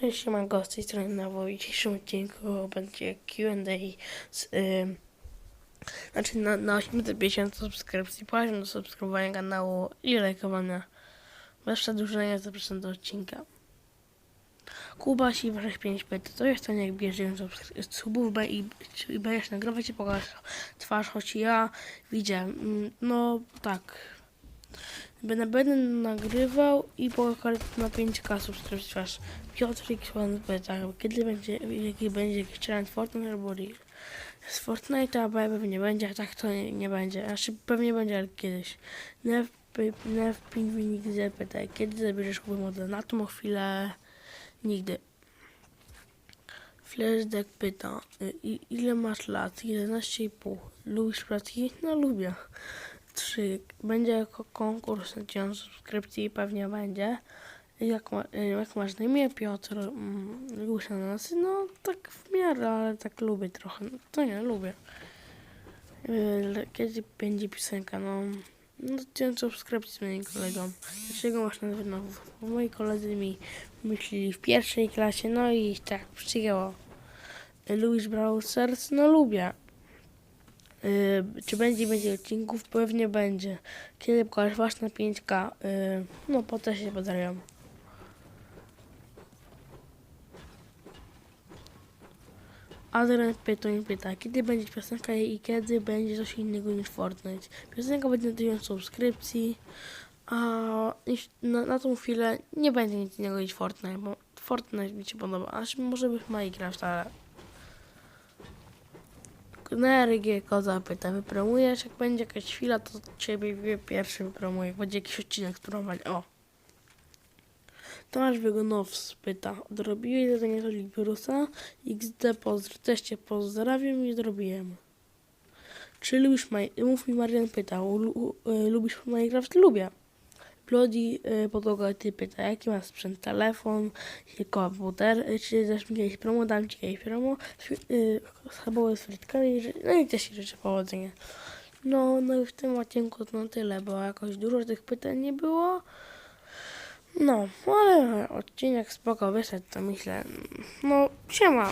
Cześć, siemanko, z tej strony Nowo. W dzisiejszym odcinku będzie Q&A z... ym, znaczy na, na 850 subskrypcji. Proszę do subskrybowania kanału i lajkowania. Bez przedłużenia zapraszam do odcinka. Kuba si 5 pyta, to jest to jak bierzesz subów B i, i będziesz nagrywać i pokażesz twarz, choć ja widziałem. Mm, No tak. Będę, nagrywał i pokażę na 5k subskrypcji twarz. Piotr X1 pyta, kiedy będzie, jaki będzie jakiś challenge Fortnite albo Real. Z Fortnite'a pewnie będzie, a tak to nie, nie będzie. Znaczy pewnie będzie, ale kiedyś. Nev Pingwinik pyta, kiedy zabierzesz Kuby model? Na tą chwilę nigdy. Flashdeck pyta, y, ile masz lat? 11,5. Lubisz placki? No lubię. 3. Będzie konkurs na 1000 subskrypcji, pewnie będzie. Jak, ma, jak masz na imię? Piotr. Mm, ananasy? No tak w miarę, ale tak lubię trochę. No, to nie, lubię. Y, Kiedy będzie piosenka? No, no 1000 subskrypcji z moim kolegą. Dlaczego masz nazwę? Bo moi koledzy mi myśleli w pierwszej klasie, no i tak przyjęło. Lubisz Brawl Stars? No lubię. Y, czy będzie będzie odcinków? Pewnie będzie. Kiedy pokażesz wasz na 5K? Y, no potem się pozdrawiam. Adrian pyta, kiedy będzie piosenka i kiedy będzie coś innego niż Fortnite. Piosenka będzie na 1000 subskrypcji, a na, na tą chwilę nie będzie nic innego niż Fortnite, bo Fortnite mi się podoba, aż może być Minecraft, ale... NRG Koza pyta, wypromujesz? Jak będzie jakaś chwila, to ciebie pierwszy wypromuję. Będzie jakiś odcinek promować. O! Tomasz Wygonows pyta, odrobiłeś zadanie do Liberusa? XD pozdr, też cię pozdrawiam i zrobiłem. Czy lubisz Maj... Mów mi Marian pytał, y, lubisz Minecraft? Lubię. Plodi y, podłoga ty pyta, jaki masz sprzęt? Telefon, komputer, y, czy dasz mi jakieś promo? Dam ci jakieś promo. Y, schabowe z frytkami, no i też życzę powodzenia. No, no i w tym odcinku to tyle, bo jakoś dużo tych pytań nie było. No, ale odcinek spoko wyszedł, to myślę. No, siema.